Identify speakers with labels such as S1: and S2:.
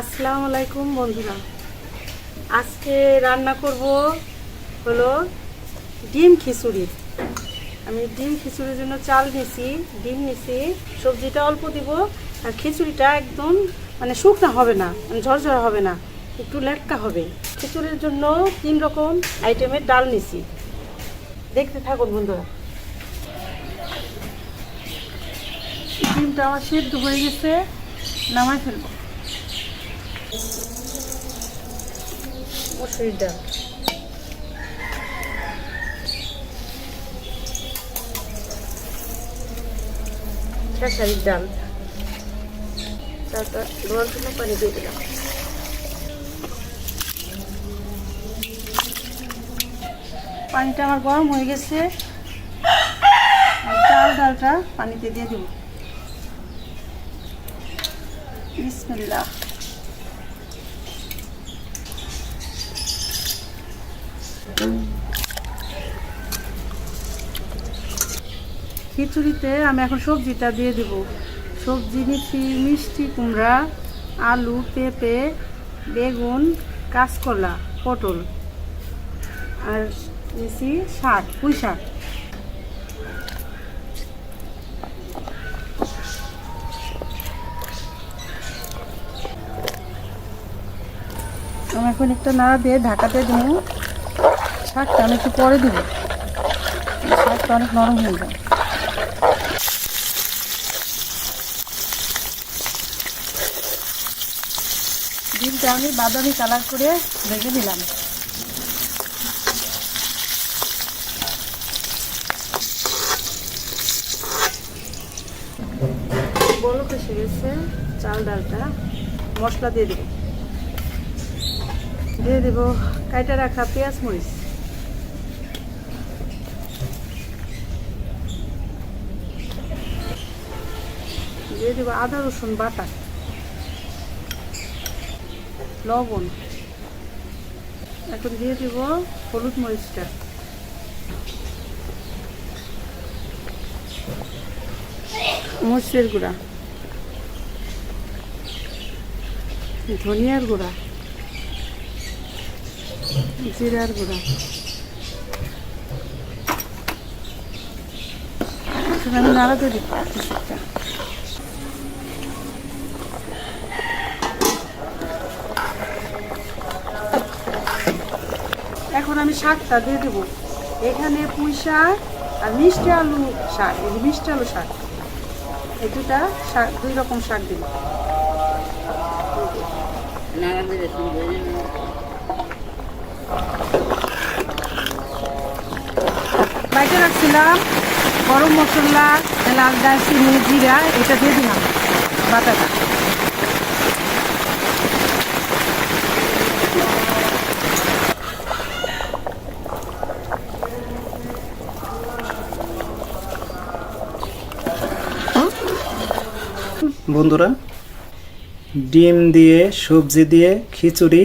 S1: আসসালামু আলাইকুম বন্ধুরা। আজকে রান্না করব হলো ডিম খিচুড়ি। আমি ডিম খিচুড়ির জন্য চাল নিছি, ডিম নিছি, সবজিটা অল্প দিব, আর খিচুড়িটা একদম মানে শুকনা হবে না মানে ঝরঝরা হবে না, একটু লেটকা হবে। খিচুড়ির জন্য তিন রকম আইটেমের ডাল নিছি। দেখতে থাকুন বন্ধুরা। ডিমটা আমার সেদ্ধ হয়ে গেছে, নামাই ফেলব। মসুরির ডাল। খেসারির ডাল। চালটা ধোয়ার জন্য পানি দিয়ে দিলাম। পানিটা আমার গরম হয়ে গেছে। চাল ডালটা পানিতে দিয়ে দেবো। বিসমিল্লাহ। খিচুড়িতে আমি এখন সবজিটা দিয়ে দেব। সবজি নিচ্ছি মিষ্টি কুমড়া, আলু, পেঁপে, বেগুন, কাঁচকলা, পটল। আর নিচ্ছি শাক, পুঁই শাক। আমি এখন একটা নাড়া দিয়ে ঢাকাতে দেবো। শাকটা আমি একটু পরে দেবো। শাকটা অনেক নরম হয়ে যায় ডিমটা আমি বাদামি কালার করে ভেজে দিলাম বলো এসে গেছে চাল ডালটা। মশলা দিয়ে দেবো। দিয়ে দেবো কাইটা রাখা পেঁয়াজ মরিচ। দিয়ে দেবো আদা, রসুন বাটা। লবণ। এখন দিয়ে দেবো হলুদ মরিচটা। মরিচের গুঁড়া। ধনিয়ার গুঁড়া। জিরার গুঁড়া। আমি নাড়াতে দিই এখন আমি শাকটা দিয়ে দেবো। এখানে পুঁই শাক আর মিষ্টি আলু শাক, এই মিষ্টি আলু শাক। এই দুটা শাক, দুই রকম শাক দিব। বাইকে রাখছিলাম গরম মশলা লাল দারচিনি, জিরা, এটা দিয়ে দিলাম, বাটাটা।
S2: বন্ধুরা ডিম দিয়ে সবজি দিয়ে খিচুড়ি